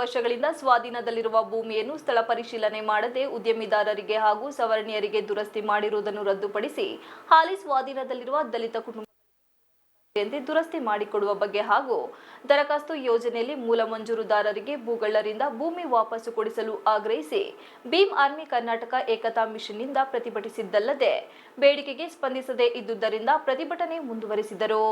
ವರ್ಷಗಳಿಂದ ಸ್ವಾಧೀನದಲ್ಲಿರುವ ಭೂಮಿಯನ್ನು ಸ್ಥಳ ಪರಿಶೀಲನೆ ಮಾಡದೆ ಉದ್ಯಮಿದಾರರಿಗೆ ಹಾಗೂ ಸವರ್ಣಿಯರಿಗೆ ದುರಸ್ತಿ ಮಾಡಿರುವುದನ್ನು ರದ್ದುಪಡಿಸಿ ಹಾಲಿ ಸ್ವಾಧೀನದಲ್ಲಿರುವ ದಲಿತ ಕುಟುಂಬ ದುರಸ್ತಿ ಮಾಡಿಕೊಡುವ ಬಗ್ಗೆ ಹಾಗೂ ದರಖಾಸ್ತು ಯೋಜನೆಯಲ್ಲಿ ಮೂಲ ಮಂಜೂರುದಾರರಿಗೆ ಭೂಗಳ್ಳರಿಂದ ಭೂಮಿ ವಾಪಸ್ಸು ಕೊಡಿಸಲು ಆಗ್ರಹಿಸಿ ಭೀಮ್ ಆರ್ಮಿ ಕರ್ನಾಟಕ ಏಕತಾ ಮಿಷನ್ನಿಂದ ಪ್ರತಿಭಟಿಸಿದ್ದಲ್ಲದೆ ಬೇಡಿಕೆಗೆ ಸ್ಪಂದಿಸದೇ ಇದ್ದುದರಿಂದ ಪ್ರತಿಭಟನೆ ಮುಂದುವರೆಸಿದರು.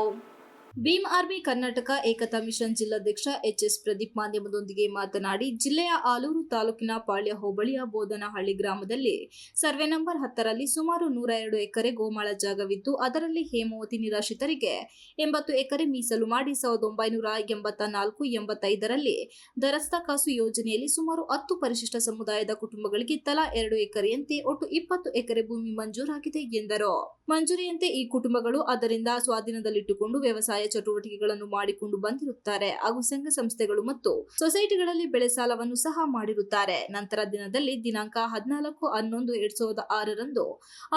ಭೀಮ್ ಆರ್ಮಿ ಕರ್ನಾಟಕ ಏಕತಾ ಮಿಷನ್ ಜಿಲ್ಲಾಧ್ಯಕ್ಷ ಎಚ್ ಎಸ್ ಪ್ರದೀಪ್ ಮಾಧ್ಯಮದೊಂದಿಗೆ ಮಾತನಾಡಿ, ಜಿಲ್ಲೆಯ ಆಲೂರು ತಾಲೂಕಿನ ಪಾಳ್ಯ ಹೋಬಳಿಯ ಬೋಧನಹಳ್ಳಿ ಗ್ರಾಮದಲ್ಲಿ ಸರ್ವೆ ನಂಬರ್ ಹತ್ತರಲ್ಲಿ ಸುಮಾರು ನೂರ ಎರಡು ಎಕರೆ ಗೋಮಾಳ ಜಾಗವಿದ್ದು, ಅದರಲ್ಲಿ ಹೇಮಾವತಿ ನಿರಾಶ್ರಿತರಿಗೆ ಎಂಬತ್ತು ಎಕರೆ ಮೀಸಲು ಮಾಡಿ ಸಾವಿರದ ಒಂಬೈನೂರ ಎಂಬತ್ತ ನಾಲ್ಕು, ಎಂಬತ್ತೈದರಲ್ಲಿ ದರಸ್ತಾಕಾಸು ಯೋಜನೆಯಲ್ಲಿ ಸುಮಾರು ಹತ್ತು ಪರಿಶಿಷ್ಟ ಸಮುದಾಯದ ಕುಟುಂಬಗಳಿಗೆ ತಲಾ ಎರಡು ಎಕರೆಯಂತೆ ಒಟ್ಟು ಇಪ್ಪತ್ತು ಎಕರೆ ಭೂಮಿ ಮಂಜೂರಾಗಿದೆ ಎಂದರು. ಮಂಜೂರಿಯಂತೆ ಈ ಕುಟುಂಬಗಳು ಅದರಿಂದ ಸ್ವಾಧೀನದಲ್ಲಿಟ್ಟುಕೊಂಡು ವ್ಯವಸಾಯ ಚಟುವಟಿಕೆಗಳನ್ನು ಮಾಡಿಕೊಂಡು ಬಂದಿರುತ್ತಾರೆ. ಹಾಗೂ ಸಂಘ ಸಂಸ್ಥೆಗಳು ಮತ್ತು ಸೊಸೈಟಿಗಳಲ್ಲಿ ಬೆಳೆ ಸಾಲವನ್ನು ಸಹ ಮಾಡಿರುತ್ತಾರೆ. ನಂತರ ದಿನದಲ್ಲಿ ದಿನಾಂಕ ಹದಿನಾಲ್ಕು ಹನ್ನೊಂದು ಎರಡ್ ಸಾವಿರದ ಆರರಂದು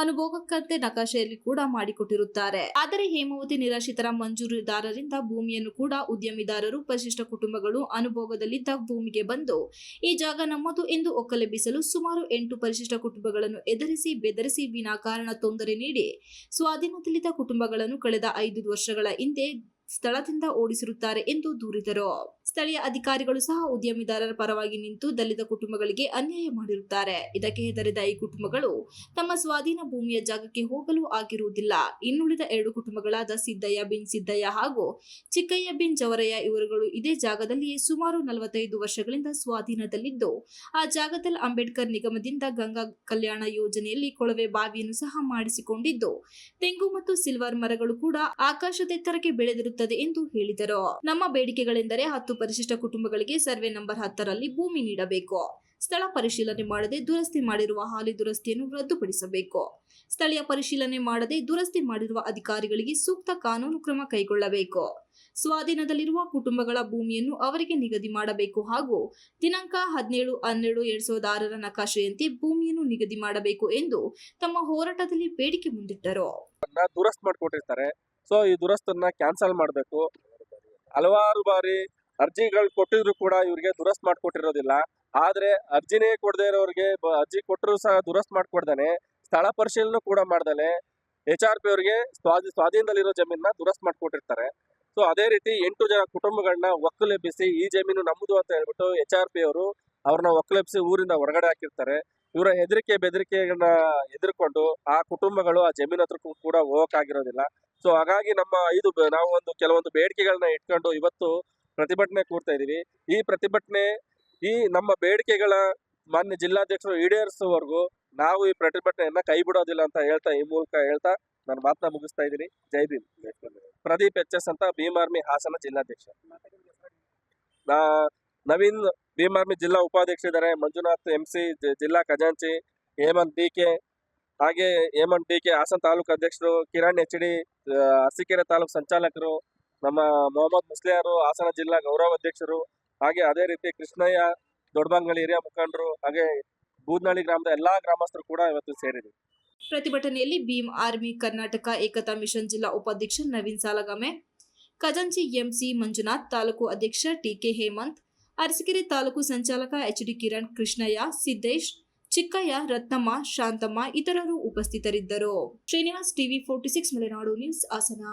ಅನುಭೋಗಕ್ಕಂತೆ ನಕಾಶೆಯಲ್ಲಿ ಕೂಡ ಮಾಡಿಕೊಟ್ಟಿರುತ್ತಾರೆ. ಆದರೆ ಹೇಮಾವತಿ ನಿರಾಶ್ರಿತರ ಮಂಜೂರುದಾರರಿಂದ ಭೂಮಿಯನ್ನು ಕೂಡ ಉದ್ಯಮಿದಾರರು, ಪರಿಶಿಷ್ಟ ಕುಟುಂಬಗಳು ಅನುಭೋಗದಲ್ಲಿದ್ದ ಭೂಮಿಗೆ ಬಂದು ಈ ಜಾಗ ನಮ್ಮದು ಎಂದು ಒಕ್ಕಲೆಬ್ಬಿಸಲು ಸುಮಾರು ಎಂಟು ಪರಿಶಿಷ್ಟ ಕುಟುಂಬಗಳನ್ನು ಎದುರಿಸಿ, ಬೆದರಿಸಿ ವಿನಾಕಾರಣ ತೊಂದರೆ ನೀಡಿ ಸ್ವಾಧೀನದಲ್ಲಿದ್ದ ಕುಟುಂಬಗಳನ್ನು ಕಳೆದ ಐದು ವರ್ಷಗಳ ಹಿಂದೆ ಸ್ಥಳದಿಂದ ಓಡಿಸಿರುತ್ತಾರೆ ಎಂದು ದೂರಿದರು. ಸ್ಥಳೀಯ ಅಧಿಕಾರಿಗಳು ಸಹ ಉದ್ಯಮಿದಾರರ ಪರವಾಗಿ ನಿಂತು ದಲಿತ ಕುಟುಂಬಗಳಿಗೆ ಅನ್ಯಾಯ ಮಾಡಿರುತ್ತಾರೆ. ಇದಕ್ಕೆ ಹೆದರಿದ ಈ ಕುಟುಂಬಗಳು ತಮ್ಮ ಸ್ವಾಧೀನ ಭೂಮಿಯ ಜಾಗಕ್ಕೆ ಹೋಗಲು ಆಗಿರುವುದಿಲ್ಲ. ಇನ್ನುಳಿದ ಎರಡು ಕುಟುಂಬಗಳಾದ ಸಿದ್ದಯ್ಯ ಬಿನ್ ಸಿದ್ದಯ್ಯ ಹಾಗೂ ಚಿಕ್ಕಯ್ಯ ಬಿನ್ ಜವರಯ್ಯ ಇವರುಗಳು ಇದೇ ಜಾಗದಲ್ಲಿಯೇ ಸುಮಾರು ನಲವತ್ತೈದು ವರ್ಷಗಳಿಂದ ಸ್ವಾಧೀನದಲ್ಲಿದ್ದು, ಆ ಜಾಗದಲ್ಲಿ ಅಂಬೇಡ್ಕರ್ ನಿಗಮದಿಂದ ಗಂಗಾ ಕಲ್ಯಾಣ ಯೋಜನೆಯಲ್ಲಿ ಕೊಳವೆ ಬಾವಿಯನ್ನು ಸಹ ಮಾಡಿಸಿಕೊಂಡಿದ್ದು, ತೆಂಗು ಮತ್ತು ಸಿಲ್ವರ್ ಮರಗಳು ಕೂಡ ಆಕಾಶದೆತ್ತರಕ್ಕೆ ಬೆಳೆದಿರುತ್ತದೆ ಎಂದು ಹೇಳಿದರು. ನಮ್ಮ ಬೇಡಿಕೆಗಳೆಂದರೆ ಹತ್ತು ಪರಿಶಿಷ್ಟ ಕುಟುಂಬಗಳಿಗೆ ಸರ್ವೆ ನಂಬರ್ ಹತ್ತರಲ್ಲಿ ಭೂಮಿ ನೀಡಬೇಕು. ಸ್ಥಳ ಪರಿಶೀಲನೆ ಮಾಡದೆ ದುರಸ್ತಿ ಮಾಡಿರುವ ಹಾಲಿ ದುರಸ್ತಿಯನ್ನು ರದ್ದುಪಡಿಸಬೇಕು. ಸ್ಥಳೀಯ ಪರಿಶೀಲನೆ ಮಾಡದೆ ದುರಸ್ತಿ ಮಾಡಿರುವ ಅಧಿಕಾರಿಗಳಿಗೆ ಸೂಕ್ತ ಕಾನೂನು ಕ್ರಮ ಕೈಗೊಳ್ಳಬೇಕು. ಸ್ವಾಧೀನದಲ್ಲಿರುವ ಕುಟುಂಬಗಳ ಭೂಮಿಯನ್ನು ಅವರಿಗೆ ನಿಗದಿ ಮಾಡಬೇಕು ಹಾಗೂ ದಿನಾಂಕ ಹದಿನೇಳು, ಹನ್ನೆರಡು, ಎರಡ್ ಸಾವಿರದ ಆರರ ನಕಾಶೆಯಂತೆ ಭೂಮಿಯನ್ನು ನಿಗದಿ ಮಾಡಬೇಕು ಎಂದು ತಮ್ಮ ಹೋರಾಟದಲ್ಲಿ ಬೇಡಿಕೆ ಮುಂದಿಟ್ಟರು. ಸೊ ಈ ದುರಸ್ತನ್ನ ಕ್ಯಾನ್ಸಲ್ ಮಾಡಬೇಕು. ಹಲವಾರು ಬಾರಿ ಅರ್ಜಿಗಳು ಕೊಟ್ಟಿದ್ರು ಕೂಡ ಇವರಿಗೆ ದುರಸ್ತ್ ಮಾಡಿಕೊಟ್ಟಿರೋದಿಲ್ಲ. ಆದ್ರೆ ಅರ್ಜಿನೇ ಕೊಡದೇ ಇರೋರಿಗೆ ಅರ್ಜಿ ಕೊಟ್ಟರು ಸಹ ದುರಸ್ತ್ ಮಾಡ್ಕೊಡ್ದಾನೆ. ಸ್ಥಳ ಪರಿಶೀಲನೆ ಕೂಡ ಮಾಡ್ದಲೆ ಎಚ್ ಆರ್ ಪಿ ಅವರಿಗೆ ಸ್ವಾಧೀ, ಸ್ವಾಧೀನದಲ್ಲಿರೋ ಜಮೀನ ದುರಸ್ತ್ ಮಾಡ್ಕೊಟ್ಟಿರ್ತಾರೆ. ಸೊ ಅದೇ ರೀತಿ ಎಂಟು ಜನ ಕುಟುಂಬಗಳನ್ನ ಒಕ್ಕಲೆಬ್ಬಿಸಿ ಈ ಜಮೀನು ನಮ್ಮದು ಅಂತ ಹೇಳ್ಬಿಟ್ಟು ಎಚ್ ಆರ್ ಪಿ ಅವರು ಅವ್ರನ್ನ ಒಕ್ಕಲೆಬ್ಬಿಸಿ ಊರಿಂದ ಹೊರಗಡೆ ಹಾಕಿರ್ತಾರೆ. ಇವರ ಹೆದರಿಕೆ ಬೆದರಿಕೆಗಳನ್ನ ಎದುರ್ಕೊಂಡು ಆ ಕುಟುಂಬಗಳು ಆ ಜಮೀನ್ ಹತ್ರ ಕೂಡ ಹೋಗಕ್ಕಾಗಿರೋದಿಲ್ಲ ಸೊ ಹಾಗಾಗಿ ನಮ್ಮ ಐದು ನಾವು ಒಂದು ಕೆಲವೊಂದು ಬೇಡಿಕೆಗಳನ್ನ ಇಟ್ಕೊಂಡು ಇವತ್ತು ಪ್ರತಿಭಟನೆ ಕೂರ್ತಾ ಇದೀವಿ. ಈ ಪ್ರತಿಭಟನೆ, ಈ ನಮ್ಮ ಬೇಡಿಕೆಗಳ ಮಾನ್ಯ ಜಿಲ್ಲಾಧ್ಯಕ್ಷರು ಈಡೇರಿಸುವವರೆಗೂ ನಾವು ಈ ಪ್ರತಿಭಟನೆಯನ್ನ ಕೈ ಬಿಡೋದಿಲ್ಲ ಅಂತ ಹೇಳ್ತಾ, ಈ ಮೂಲಕ ಹೇಳ್ತಾ ನಾನು ಮಾತನ್ನ ಮುಗಿಸ್ತಾ ಇದ್ದೀನಿ. ಜೈ ಭೀಮ್. ಪ್ರದೀಪ್ ಎಚ್ ಎಸ್ ಅಂತ ಭೀಮ್ ಆರ್ಮಿ ಹಾಸನ ಜಿಲ್ಲಾಧ್ಯಕ್ಷ. ನವೀನ್ ಭೀಮ್ ಆರ್ಮಿ ಜಿಲ್ಲಾ ಉಪಾಧ್ಯಕ್ಷ ಇದ್ದಾರೆ. ಮಂಜುನಾಥ್ ಎಂ ಸಿ ಜಿಲ್ಲಾ ಖಜಾಂಚಿ, ಹೇಮಂತ್ ಡಿ ಕೆ, ಹಾಗೆ ಹೇಮಂತ್ ಡಿ ಕೆ ಹಾಸನ ತಾಲೂಕು ಅಧ್ಯಕ್ಷರು, ಕಿರಣ್ ಎಚ್ ಡಿ ಅರಸೀಕೆರೆ ತಾಲೂಕು ಸಂಚಾಲಕರು, ನಮ್ಮ ಮೊಹಮ್ಮದ್ ಮುಸ್ಲಿಯಾರು, ಹಾಸನ ಜಿಲ್ಲಾ ಗೌರವ ಅಧ್ಯಕ್ಷರು, ಹಾಗೆ ಅದೇ ರೀತಿ ಕೃಷ್ಣಯ್ಯ ದೊಡ್ಡಬಂಗಳಿ ಹಿರಿಯ ಮುಖಂಡರು, ಹಾಗೆ ಬೂದ್ನಳ್ಳಿ ಗ್ರಾಮದ ಎಲ್ಲಾ ಗ್ರಾಮಸ್ಥರು ಕೂಡ ಇವತ್ತು ಸೇರಿದೆ ಪ್ರತಿಭಟನೆಯಲ್ಲಿ ಭೀಮ್ ಆರ್ಮಿ, ಕರ್ನಾಟಕ ಏಕತಾ ಮಿಷನ್ ಜಿಲ್ಲಾ ಉಪಾಧ್ಯಕ್ಷ ನವೀನ್ ಸಾಲಗಾಮೆ, ಖಜಾಂಚಿ ಎಂಸಿ ಮಂಜುನಾಥ್ ತಾಲೂಕು ಅಧ್ಯಕ್ಷ ಟಿಕೆ ಹೇಮಂತ್ ಅರಸಕೆರೆ ತಾಲೂಕು ಸಂಚಾಲಕ ಎಚ್ ಡಿ ಕಿರಣ್ ಕೃಷ್ಣಯ್ಯ, ಸಿದ್ದೇಶ್ ಚಿಕ್ಕಯ್ಯ, ರತ್ನಮ್ಮ, ಶಾಂತಮ್ಮ ಇತರರು ಉಪಸ್ಥಿತರಿದ್ದರು. Srinivas TV forty six, Malenadu news Hassan.